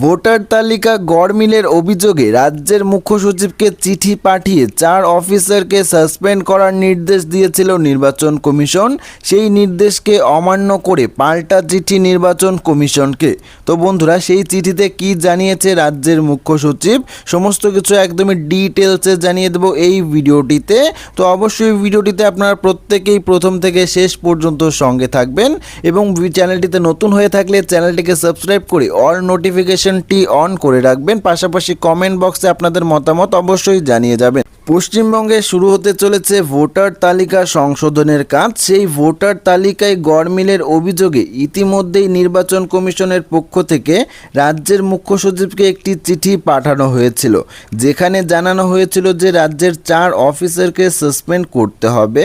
Voter তালিকা গড়মিলের অভিযোগে রাজ্যের মুখ্য সচিবকে চিঠি পাঠিয়ে চার অফিসারকে সাসপেন্ড করার নির্দেশ দিয়েছিল নির্বাচন কমিশন। সেই নির্দেশকে অমান্য করে পাল্টা চিঠি নির্বাচন কমিশনকে। তো বন্ধুরা, সেই চিঠিতে কি জানিয়েছে রাজ্যের মুখ্য সচিব? সমস্ত কিছু একদমই ডিটেলসে জানিয়ে দেবো এই ভিডিওটিতে। তো অবশ্যই ভিডিওটিতে আপনারা প্রত্যেকেই প্রথম থেকে শেষ পর্যন্ত সঙ্গে থাকবেন এবং চ্যানেলটিতে নতুন হয়ে থাকলে চ্যানেলটিকে সাবস্ক্রাইব করে অল নোটিফিকেশনটি অন করে রাখবেন, পাশাপাশি কমেন্ট বক্সে আপনাদের মতামত অবশ্যই জানিয়ে যাবেন। পশ্চিমবঙ্গে শুরু হতে চলেছে ভোটার তালিকা সংশোধনের কাজ। সেই ভোটার তালিকায় গড়মিলের অভিযোগে ইতিমধ্যেই নির্বাচন কমিশনের পক্ষ থেকে রাজ্যের মুখ্য সচিবকে একটি চিঠি পাঠানো হয়েছিল, যেখানে জানানো হয়েছিল যে রাজ্যের চার অফিসারকে সাসপেন্ড করতে হবে।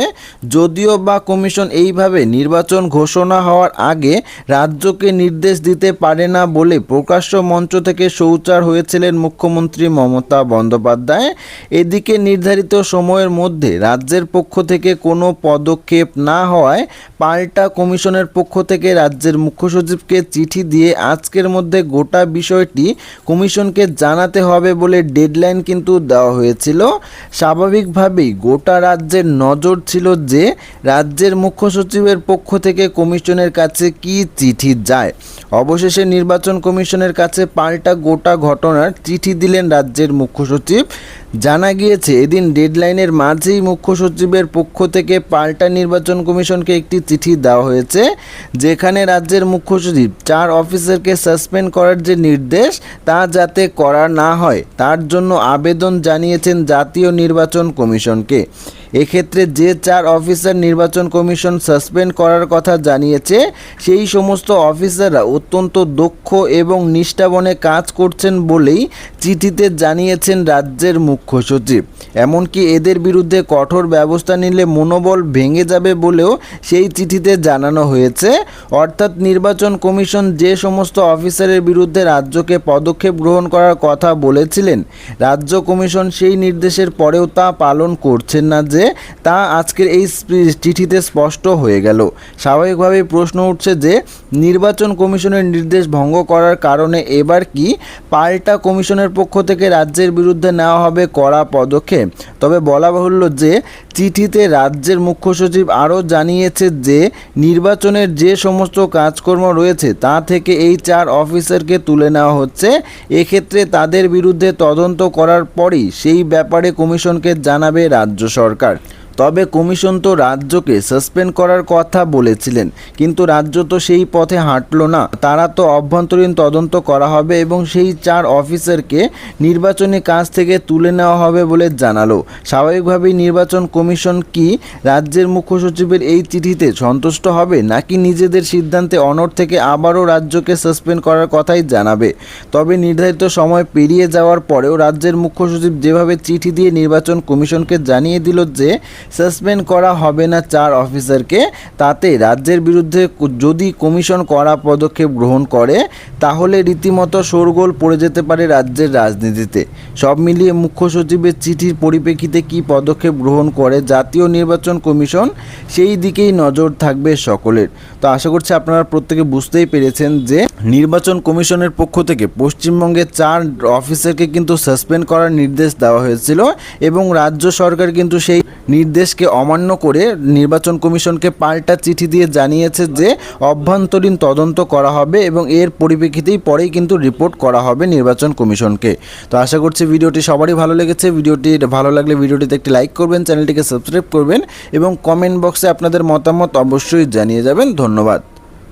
যদিও বা কমিশন এইভাবে নির্বাচন ঘোষণা হওয়ার আগে রাজ্যকে নির্দেশ দিতে পারে না বলে প্রকাশ্য মঞ্চ থেকে সৌচার হয়েছিলেন মুখ্যমন্ত্রী মমতা বন্দ্যোপাধ্যায়। এদিকে নির্ধারিত সময়ের মধ্যে রাজ্যের পক্ষ থেকে কোনো পদক্ষেপ না হওয়ায় পাল্টা কমিশনের পক্ষ থেকে রাজ্যের মুখ্য সচিবকে চিঠি দিয়ে আজকের মধ্যে গোটা বিষয়টি কমিশনকে জানাতে হবে বলে ডেডলাইন কিন্তু দেওয়া হয়েছিল। স্বাভাবিকভাবেই গোটা রাজ্যের নজর ছিল যে রাজ্যের মুখ্য সচিবের পক্ষ থেকে কমিশনের কাছে কি চিঠি যায়। অবশেষে নির্বাচন কমিশনের কাছে পাল্টা গোটা ঘটনার চিঠি দিলেন রাজ্যের মুখ্য সচিব। জানা গিয়েছে, এদিন ডেডলাইনের মাঝেই মুখ্য সচিবের পক্ষ থেকে পাল্টা নির্বাচন কমিশনকে একটি চিঠি দেওয়া হয়েছে, যেখানে রাজ্যের মুখ্য সচিব চার অফিসারকে সাসপেন্ড করার যে নির্দেশ, তা যাতে করা না হয়, তার জন্য আবেদন জানিয়েছেন জাতীয় নির্বাচন কমিশনকে। এক্ষেত্রে যে চার অফিসার নির্বাচন কমিশন সাসপেন্ড করার কথা জানিয়েছে, সেই সমস্ত অফিসাররা অত্যন্ত দক্ষ এবং নিষ্ঠাবনে কাজ করছেন বলেই চিঠিতে জানিয়েছেন রাজ্যের মুখ্য সচিব। এমনকি এদের বিরুদ্ধে কঠোর ব্যবস্থা নিলে মনোবল ভেঙে যাবে বলেও সেই চিঠিতে জানানো হয়েছে। অর্থাৎ নির্বাচন কমিশন যে সমস্ত অফিসারের বিরুদ্ধে রাজ্যকে পদক্ষেপ গ্রহণ করার কথা বলেছিলেন, রাজ্য কমিশন সেই নির্দেশের পরেও তা পালন করছেন না যে তা আজকের এই চিঠিতে স্পষ্ট হয়ে গেল। স্বাভাবিকভাবেই প্রশ্ন উঠছে যে, নির্বাচন কমিশনের নির্দেশ ভঙ্গ করার কারণে এবার কি পাল্টা কমিশনের পক্ষ থেকে রাজ্যের বিরুদ্ধে নেওয়া হবে কড়া পদক্ষেপ? তবে বলা বাহুল্য যে, চিঠিতে রাজ্যের মুখ্য সচিব আরও জানিয়েছে যে, নির্বাচনের যে সমস্ত কাজকর্ম রয়েছে তা থেকে এই চার অফিসারকে তুলে নেওয়া হচ্ছে। এক্ষেত্রে তাদের বিরুদ্ধে তদন্ত করার পরই সেই ব্যাপারে কমিশনকে জানাবে রাজ্য সরকার। নমস্কার তবে কমিশন তো রাজ্যকে সাসপেন্ড করার কথা বলেছিলেন, কিন্তু রাজ্য তো সেই পথে হাঁটলো না। তারা তো অভ্যন্তরীণ তদন্ত করা হবে এবং সেই চার অফিসারকে নির্বাচনী কাজ থেকে তুলে নেওয়া হবে বলে জানালো। স্বাভাবিকভাবেই নির্বাচন কমিশন কি রাজ্যের মুখ্য সচিবের এই চিঠিতে সন্তুষ্ট হবে, নাকি নিজেদের সিদ্ধান্তে অনর থেকে আবারও রাজ্যকে সাসপেন্ড করার কথাই জানাবে? তবে নির্ধারিত সময় পেরিয়ে যাওয়ার পরেও রাজ্যের মুখ্য সচিব যেভাবে চিঠি দিয়ে নির্বাচন কমিশনকে জানিয়ে দিল যে সাসপেন্ড করা হবে না চার অফিসারকে। তাতে রাজ্যের বিরুদ্ধে যদি কমিশন করা পদক্ষেপ গ্রহণ করে, তাহলে রীতিমতো শোরগোল পড়ে যেতে পারে রাজ্যের রাজনীতিতে। সব মিলিয়ে মুখ্য সচিবের চিঠির পরিপ্রেক্ষিতে কী পদক্ষেপ গ্রহণ করে জাতীয় নির্বাচন কমিশন, সেই দিকেই নজর থাকবে সকলের। তো আশা করছি আপনারা প্রত্যেকে বুঝতেই পেরেছেন যে, নির্বাচন কমিশনের পক্ষ থেকে পশ্চিমবঙ্গে চার অফিসারকে কিন্তু সাসপেন্ড করার নির্দেশ দেওয়া হয়েছিল এবং রাজ্য সরকার কিন্তু সেই নির্দেশকে অমান্য করে নির্বাচন কমিশনকে পাল্টা চিঠি দিয়ে জানিয়েছে যে অভ্যন্তরীণ তদন্ত করা হবে এবং এর পরিপ্রেক্ষিতেই পরেই কিন্তু রিপোর্ট করা হবে নির্বাচন কমিশনকে। তো আশা করছি ভিডিওটি সবারই ভালো লেগেছে। ভিডিওটি ভালো লাগলে ভিডিওটিতে একটি লাইক করবেন, চ্যানেলটিকে সাবস্ক্রাইব করবেন এবং কমেন্ট বক্সে আপনাদের মতামত অবশ্যই জানিয়ে যাবেন। ধন্যবাদ।